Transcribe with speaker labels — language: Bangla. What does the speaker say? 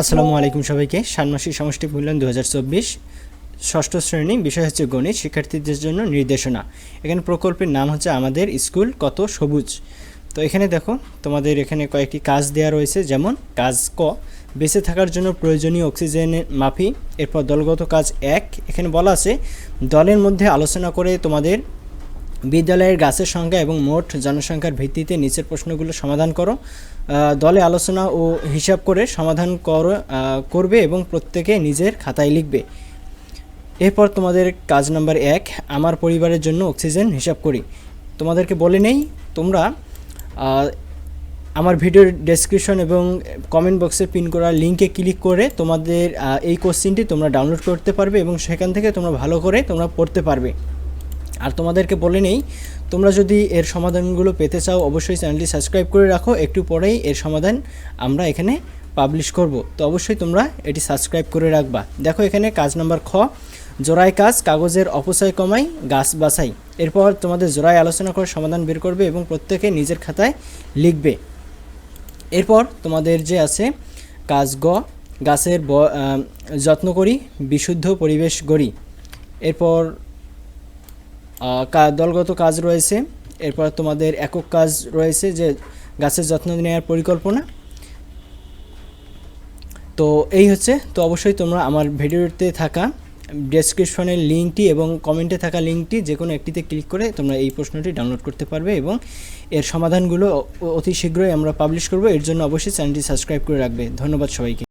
Speaker 1: আসসালামু আলাইকুম সবাইকে। ষান্মাসিক সমষ্টি মূল্যায়ন দু হাজার চব্বিশ। ষষ্ঠ শ্রেণি বিষয় হচ্ছে গণিত, শিক্ষার্থীদের জন্য নির্দেশনা। এখানে প্রকল্পের নাম হচ্ছে আমাদের স্কুল কত সবুজ। তো এখানে দেখো, তোমাদের এখানে কয়েকটি কাজ দেওয়া রয়েছে, যেমন কাজ ক, বেঁচে থাকার জন্য প্রয়োজনীয় অক্সিজেনের মাফি এরপর দলগত কাজ এক। এখানে বলা আছে, দলের মধ্যে আলোচনা করে তোমাদের বিদ্যালয়ের গাছের সংখ্যা এবং মোট জনসংখ্যার ভিত্তিতে নিচের প্রশ্নগুলো সমাধান করো। দলে আলোচনা ও হিসাব করে সমাধান করো করবে এবং প্রত্যেকে নিজের খাতায় লিখবে। এরপর তোমাদের কাজ নাম্বার এক, আমার পরিবারের জন্য অক্সিজেন হিসাব করি। তোমাদেরকে বলে নেই, তোমরা আমার ভিডিওর ডেসক্রিপশন এবং কমেন্ট বক্সে পিন করা লিঙ্কে ক্লিক করে তোমাদের এই কোশ্চিনটি তোমরা ডাউনলোড করতে পারবে এবং সেখান থেকে তোমরা ভালো করে তোমরা পড়তে পারবে। আর তোমাদেরকে বলে নেই, তোমরা যদি এর সমাধানগুলো পেতে চাও, অবশ্যই চ্যানেলটি সাবস্ক্রাইব করে রাখো। একটু পরেই এর সমাধান আমরা এখানে পাবলিশ করব। তো অবশ্যই তোমরা এটি সাবস্ক্রাইব করে রাখবা। দেখো এখানে কাজ নাম্বার খ, জোড়ায় কাজ, কাগজের অপচয় কমাই, গাছ বাছাই। এরপর তোমাদের জোড়ায় আলোচনা করে সমাধান বের করবে এবং প্রত্যেকে নিজের খাতায় লিখবে। এরপর তোমাদের যে আছে, কাজ গ, গাছের যত্ন করি, বিশুদ্ধ পরিবেশ গড়ি। এরপর দলগত কাজ রয়েছে। এরপর তোমাদের একক কাজ রয়েছে যে গাছের যত্ন নেওয়ার পরিকল্পনা। তো এই হচ্ছে, তো অবশ্যই তোমরা আমার ভিডিওতে থাকা ডেসক্রিপশনের লিঙ্কটি এবং কমেন্টে থাকা লিঙ্কটি যে কোনো একটিতে ক্লিক করে তোমরা এই প্রশ্নটি ডাউনলোড করতে পারবে এবং এর সমাধানগুলো অতি শীঘ্রই আমরা পাবলিশ করব। এর জন্য অবশ্যই চ্যানেলটি সাবস্ক্রাইব করে রাখবে। ধন্যবাদ সবাইকে।